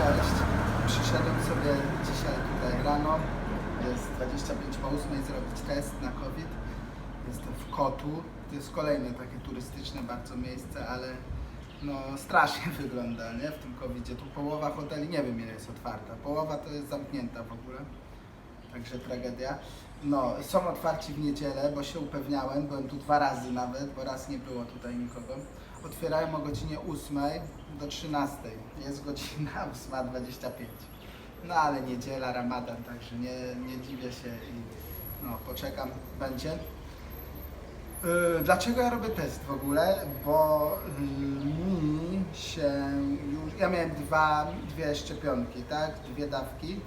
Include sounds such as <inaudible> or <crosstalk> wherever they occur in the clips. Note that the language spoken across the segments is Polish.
cześć. Przyszedłem sobie dzisiaj tutaj rano. Jest 25 po 8 zrobić test na COVID. Jestem w Kotu. To jest kolejne takie turystyczne bardzo miejsce, ale no strasznie <laughs> wygląda, nie? W tym COVIDzie. Tu połowa hoteli, nie wiem ile jest otwarta. Połowa to jest zamknięta w ogóle. Także tragedia. No, są otwarci w niedzielę, bo się upewniałem, byłem tu dwa razy nawet, bo raz nie było tutaj nikogo. Otwierają o godzinie 8 do 13. Jest godzina <laughs> 8.25. No ale niedziela, ramadan, także nie, nie dziwię się i no, poczekam, będzie. Yy, Dlaczego ja robię test w ogóle? Bo yy, mi się już. Ja miałem dwa, dwie szczepionki, tak? Dwie dawki.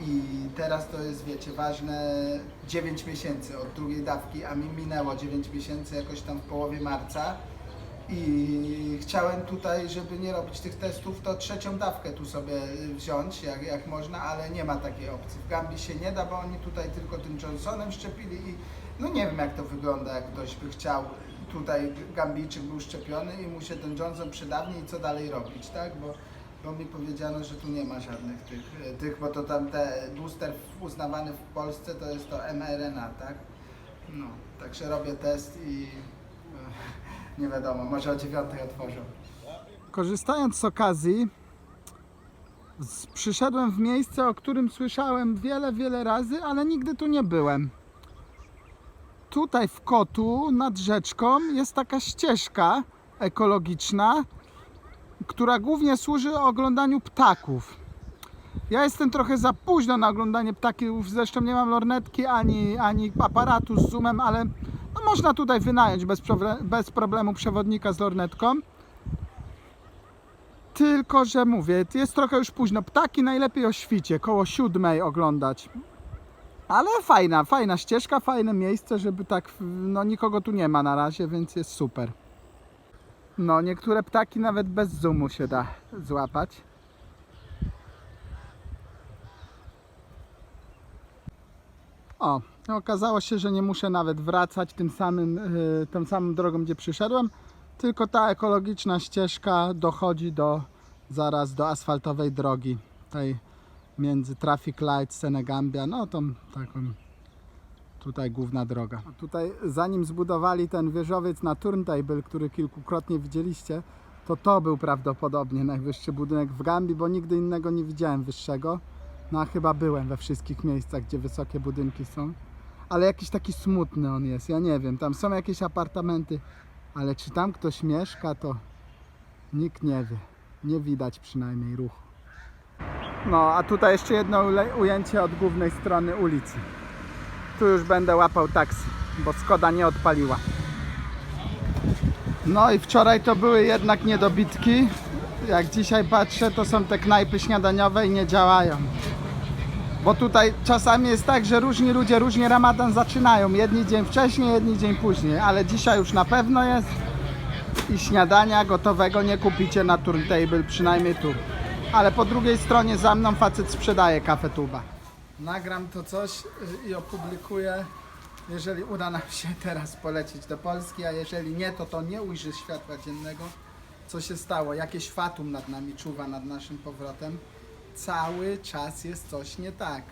I teraz to jest, wiecie, ważne 9 miesięcy od drugiej dawki, a mi minęło 9 miesięcy jakoś tam w połowie marca. I chciałem tutaj, żeby nie robić tych testów, to trzecią dawkę tu sobie wziąć, jak, jak można, ale nie ma takiej opcji. W Gambii się nie da, bo oni tutaj tylko tym Johnsonem szczepili i no nie wiem jak to wygląda, jak ktoś by chciał, tutaj Gambijczyk był szczepiony i mu się ten Johnson przydawni i co dalej robić, tak? Bo, bo mi powiedziano, że tu nie ma żadnych tych, tych bo to tam te booster uznawany w Polsce to jest to mRNA, tak? No, także robię test i nie wiadomo, może o dziewiątej otworzą. Korzystając z okazji, z, przyszedłem w miejsce, o którym słyszałem wiele, wiele razy, ale nigdy tu nie byłem. Tutaj w Kotu nad rzeczką jest taka ścieżka ekologiczna, która głównie służy oglądaniu ptaków. Ja jestem trochę za późno na oglądanie ptaków, zresztą nie mam lornetki ani, ani aparatu z zoomem, ale można tutaj wynająć bez, bez problemu przewodnika z lornetką. Tylko, że mówię, jest trochę już późno. Ptaki najlepiej o świcie, koło siódmej oglądać. Ale fajna, fajna ścieżka, fajne miejsce, żeby tak, no nikogo tu nie ma na razie, więc jest super. No, niektóre ptaki nawet bez zoomu się da złapać. O, okazało się, że nie muszę nawet wracać tym samym, yy, tą samą drogą, gdzie przyszedłem, tylko ta ekologiczna ścieżka dochodzi do, zaraz do asfaltowej drogi, tej między Traffic Light, Senegambia, no tą taką tutaj główna droga. A tutaj zanim zbudowali ten wieżowiec na Turntable, który kilkukrotnie widzieliście, to to był prawdopodobnie najwyższy budynek w Gambii, bo nigdy innego nie widziałem wyższego. No a chyba byłem we wszystkich miejscach, gdzie wysokie budynki są. Ale jakiś taki smutny on jest, ja nie wiem, tam są jakieś apartamenty, ale czy tam ktoś mieszka, to nikt nie wie. Nie widać przynajmniej ruchu. No, a tutaj jeszcze jedno ujęcie od głównej strony ulicy. Tu już będę łapał taksy, bo Skoda nie odpaliła. No i wczoraj to były jednak niedobitki. Jak dzisiaj patrzę, to są te knajpy śniadaniowe i nie działają. Bo tutaj czasami jest tak, że różni ludzie różnie ramadan zaczynają. Jedni dzień wcześniej, jedni dzień później, ale dzisiaj już na pewno jest i śniadania gotowego nie kupicie na turntable, przynajmniej tu. Ale po drugiej stronie za mną facet sprzedaje kafetuba. Nagram to coś y, i opublikuję, jeżeli uda nam się <laughs> teraz polecieć do Polski, a jeżeli nie, to to nie ujrzy światła dziennego. Co się stało? Jakieś fatum nad nami czuwa, nad naszym powrotem. Cały czas jest coś nie tak.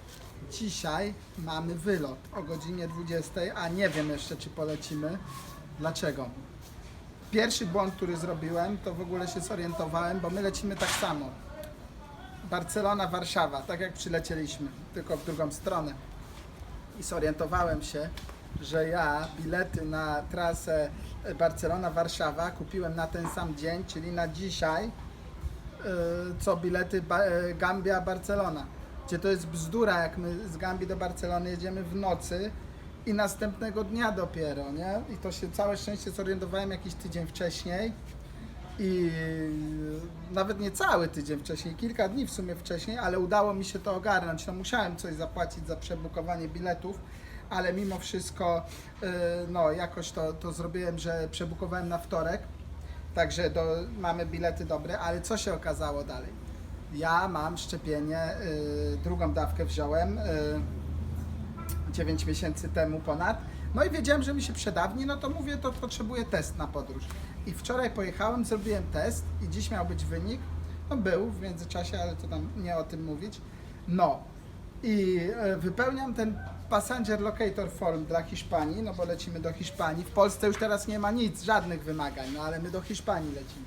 Dzisiaj mamy wylot o godzinie 20, a nie wiem jeszcze, czy polecimy. Dlaczego? Pierwszy błąd, który zrobiłem, to w ogóle się zorientowałem, bo my lecimy tak samo. Barcelona, Warszawa, tak jak przylecieliśmy, tylko w drugą stronę. I zorientowałem się, że ja bilety na trasę Barcelona-Warszawa kupiłem na ten sam dzień, czyli na dzisiaj, co bilety yy, Gambia-Barcelona. Gdzie to jest bzdura, jak my z Gambii do Barcelony jedziemy w nocy i następnego dnia dopiero, nie? I to się całe szczęście zorientowałem jakiś tydzień wcześniej i nawet nie cały tydzień wcześniej, kilka dni w sumie wcześniej, ale udało mi się to ogarnąć. No musiałem coś zapłacić za przebukowanie biletów, ale mimo wszystko yy, no jakoś to, to zrobiłem, że przebukowałem na wtorek. Także do, mamy bilety dobre, ale co się okazało dalej? Ja mam szczepienie, yy, drugą dawkę wziąłem. Yy, 9 miesięcy temu ponad. No i wiedziałem, że mi się przedawni, no to mówię, to potrzebuję test na podróż. I wczoraj pojechałem, zrobiłem test i dziś miał być wynik. No był w międzyczasie, ale to tam nie o tym mówić. No i e, wypełniam ten Passenger Locator Form dla Hiszpanii, no bo lecimy do Hiszpanii. W Polsce już teraz nie ma nic, żadnych wymagań, no ale my do Hiszpanii lecimy.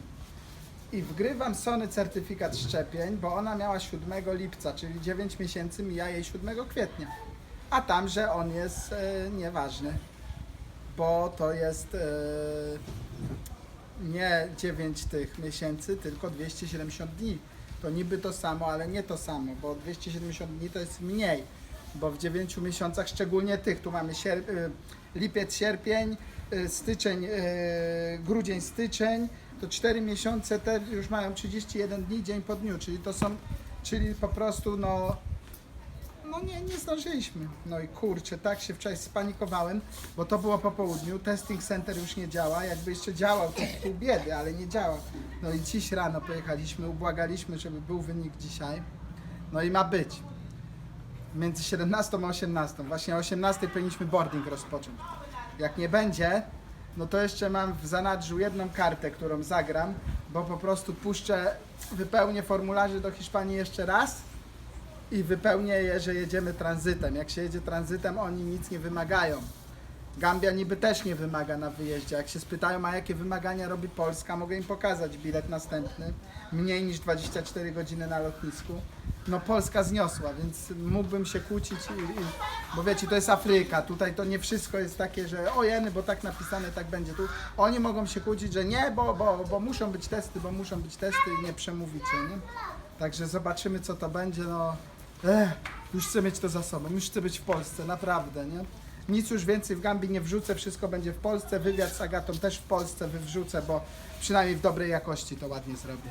I wgrywam Sony certyfikat szczepień, bo ona miała 7 lipca, czyli 9 miesięcy mija jej 7 kwietnia. A tam, że on jest e, nieważny, bo to jest e, nie 9 tych miesięcy, tylko 270 dni. To niby to samo, ale nie to samo, bo 270 dni to jest mniej, bo w 9 miesiącach, szczególnie tych, tu mamy sierp- y, lipiec, sierpień, y, styczeń, y, grudzień, styczeń, to 4 miesiące te już mają 31 dni dzień po dniu, czyli to są, czyli po prostu no no nie, nie zdążyliśmy. No i kurczę, tak się wczoraj spanikowałem, bo to było po południu, testing center już nie działa, jakby jeszcze działał, to pół biedy, ale nie działa. No i dziś rano pojechaliśmy, ubłagaliśmy, żeby był wynik dzisiaj. No i ma być. Między 17 a 18. Właśnie o 18 powinniśmy boarding rozpocząć. Jak nie będzie, no to jeszcze mam w zanadrzu jedną kartę, którą zagram, bo po prostu puszczę, wypełnię formularze do Hiszpanii jeszcze raz i wypełnię je, że jedziemy tranzytem. Jak się jedzie tranzytem, oni nic nie wymagają. Gambia niby też nie wymaga na wyjeździe. Jak się spytają, a jakie wymagania robi Polska, mogę im pokazać bilet następny. Mniej niż 24 godziny na lotnisku. No Polska zniosła, więc mógłbym się kłócić, i, i, bo wiecie, to jest Afryka. Tutaj to nie wszystko jest takie, że ojeny, bo tak napisane, tak będzie. Tu oni mogą się kłócić, że nie, bo, bo, bo muszą być testy, bo muszą być testy i nie przemówicie, nie? Także zobaczymy, co to będzie. No, Ech, już chcę mieć to za sobą, już chcę być w Polsce, naprawdę, nie? Nic już więcej w Gambii nie wrzucę, wszystko będzie w Polsce. Wywiad z Agatą też w Polsce wywrzucę, bo przynajmniej w dobrej jakości to ładnie zrobię.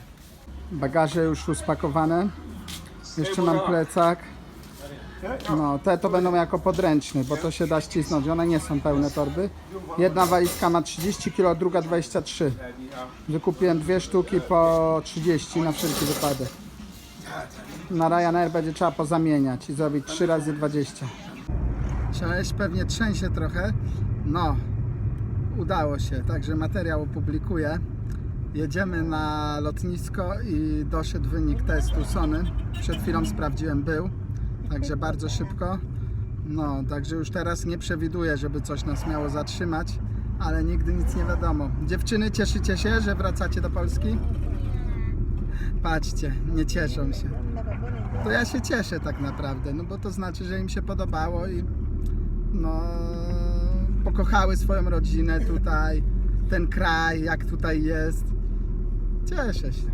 Bagaże już uspakowane. Jeszcze mam plecak. No, te to będą jako podręczne, bo to się da ścisnąć. One nie są pełne torby. Jedna walizka ma 30 kg, druga 23. Wykupiłem dwie sztuki po 30 na wszelki wypadek. Na Ryanair będzie trzeba pozamieniać i zrobić 3 razy 20. Cześć, pewnie trzęsie trochę. No, udało się, także materiał opublikuję. Jedziemy na lotnisko i doszedł wynik testu Sony. Przed chwilą sprawdziłem, był, także bardzo szybko. No, także już teraz nie przewiduję, żeby coś nas miało zatrzymać, ale nigdy nic nie wiadomo. Dziewczyny, cieszycie się, że wracacie do Polski? Patrzcie, nie cieszą się. To ja się cieszę tak naprawdę, no bo to znaczy, że im się podobało i no pokochały swoją rodzinę tutaj, ten kraj, jak tutaj jest. Cieszę się.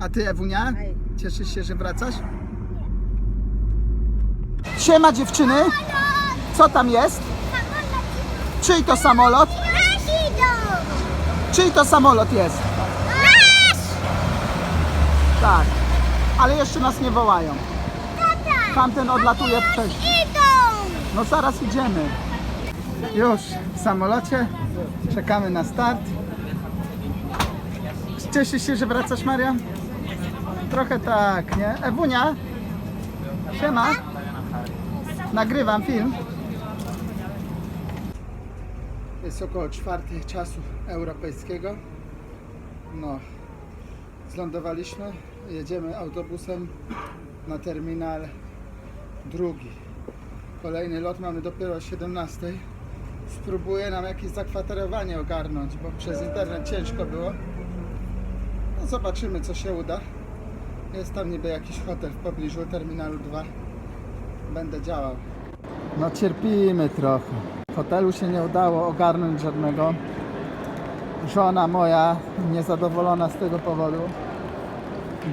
A ty, Ewunia? Cieszysz się, że wracasz? Siema dziewczyny! Co tam jest? Czyj to samolot? Czyj to samolot jest? Tak. Ale jeszcze nas nie wołają. Tamten odlatuje wcześniej. No zaraz idziemy. Już w samolocie. Czekamy na start. Cieszysz się, że wracasz, Maria? Trochę tak, nie? Ewunia? Siema. Nagrywam film. Jest około czwartej czasu europejskiego. No, zlądowaliśmy. Jedziemy autobusem na terminal drugi. Kolejny lot mamy dopiero o 17. Spróbuję nam jakieś zakwaterowanie ogarnąć, bo przez internet ciężko było. No zobaczymy co się uda. Jest tam niby jakiś hotel w pobliżu terminalu 2. Będę działał. No cierpimy trochę. W hotelu się nie udało ogarnąć żadnego. Żona moja niezadowolona z tego powodu.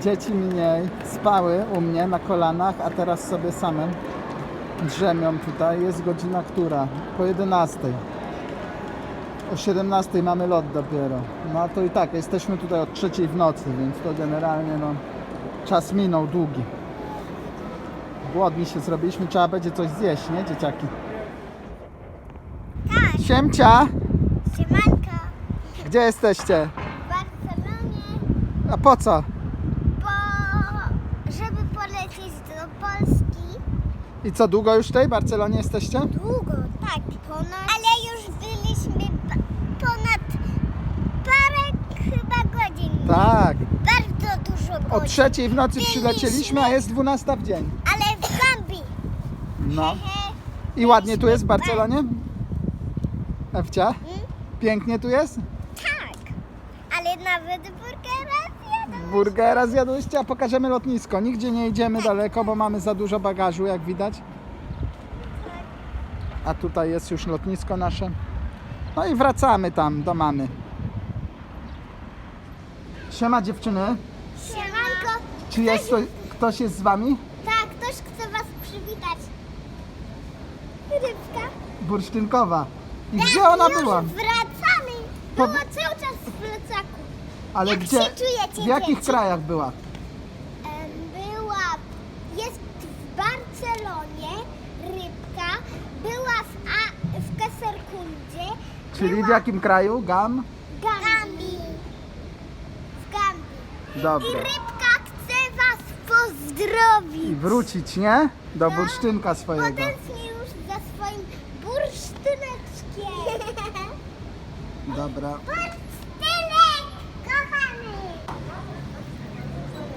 Dzieci mniej spały u mnie na kolanach, a teraz sobie same drzemią tutaj. Jest godzina która? Po 11. O 17 mamy lot dopiero. No to i tak, jesteśmy tutaj od trzeciej w nocy, więc to generalnie no, czas minął długi. Głodni się zrobiliśmy, trzeba będzie coś zjeść, nie dzieciaki? Tak! Siemcia! Siemanko! Gdzie jesteście? W Barcelonie, A po co? bo żeby polecieć do Polski I co, długo już w tej Barcelonie jesteście? długo, tak, ponad... Ale już byliśmy pa- ponad parę chyba godzin. Tak. Bardzo dużo O trzeciej w nocy Byliśmy. przylecieliśmy, a jest 12 w dzień. Ale w Gambii. No. I ładnie tu jest w Barcelonie? Ewcia? Pięknie tu jest? Tak. Ale nawet burgera zjadł. Burgera zjadłyście, a pokażemy lotnisko. Nigdzie nie idziemy daleko, bo mamy za dużo bagażu, jak widać. A tutaj jest już lotnisko nasze. No i wracamy tam do mamy. Siema dziewczyny. Siemanko. Czy jest to, ktoś jest z wami? Tak, ktoś chce was przywitać. Rybka. Bursztynkowa. I gdzie ona już była? wracamy. Po- Była cały czas w plecaku. Ale Jak gdzie? się czujecie, W jakich dzieci? krajach była? Em, Była, jest w Barcelonie rybka, była w, A, w Keserkundzie, Czyli była w jakim kraju? Gam? w Gambii. W Gambii. I Dobra. rybka chce was pozdrowić. I wrócić, nie? Do No, bursztynka swojego. Potęsknię już za swoim bursztyneczkiem. <laughs> Dobra. Bursztynek, kochany.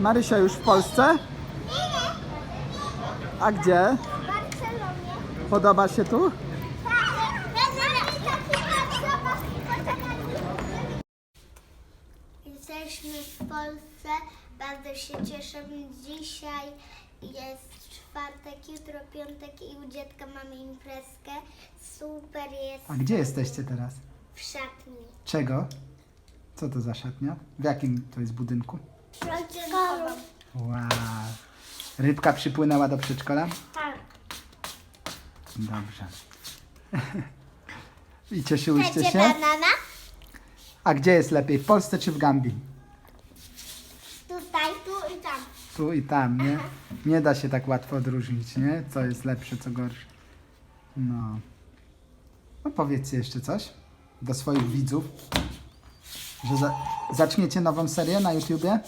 Marysia już w Polsce? Nie, A gdzie? w Barcelonie. Podoba się tu? Jesteśmy w Polsce, bardzo się cieszę. Dzisiaj jest czwartek, jutro piątek i u dziadka mamy imprezkę. Super jest A gdzie jesteście teraz? w szatni. Czego? Co to za szatnia? W jakim to jest budynku? Przedszkolu. Wow. Rybka przypłynęła do przedszkola? Tak. Dobrze. <laughs> I cieszyłyście Chcecie się? banana? A gdzie jest lepiej? W Polsce czy w Gambii? Tutaj, tu i tam. Tu i tam, nie? Nie da się tak łatwo odróżnić, nie? Co jest lepsze, co gorsze. No. No powiedzcie jeszcze coś do swoich widzów, że za zaczniecie nową serię na YouTubie.